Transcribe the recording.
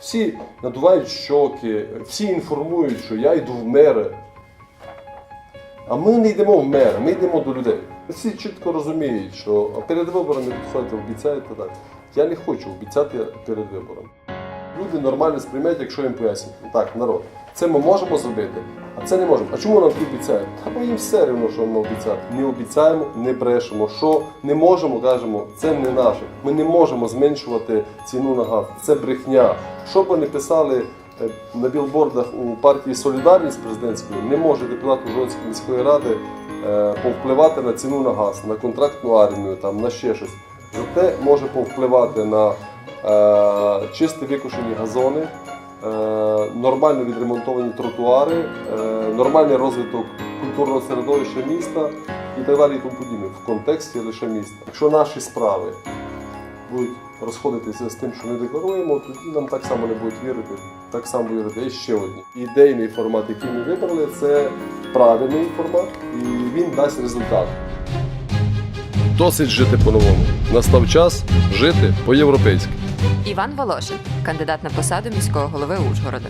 Всі надувають щоки, всі інформують, що я йду в мери. А ми не йдемо в мери, ми йдемо до людей. Всі чітко розуміють, що перед виборами підходите, обіцяєте так. Я не хочу обіцяти перед виборами. Люди нормально сприймають, якщо їм пояснять. Так, народ, це ми можемо зробити, а це не можемо. А чому нам обіцяють? Та бо їм все рівно, що нам обіцяти. Не обіцяємо, не брешемо. Що не можемо, кажемо, це не наше. Ми не можемо зменшувати ціну на газ. Це брехня. Що б вони писали е, на білбордах у партії Солідарність президентської, не може депутат Ужгородської міської ради е, повпливати на ціну на газ, на контрактну армію, там, на ще щось. Зате може повпливати на чисті викошені газони, е, нормально відремонтовані тротуари, е, нормальний розвиток культурного середовища міста і так далі і тому подібне в контексті лише міста. Якщо наші справи будуть розходитися з тим, що не декларуємо, тоді нам так само не будуть вірити. Так само вірити і ще одні. Ідейний формат, який ми вибрали, це правильний формат, і він дасть результат. Досить жити по-новому. Настав час жити по-європейськи. Іван Волошин, кандидат на посаду міського голови Ужгорода.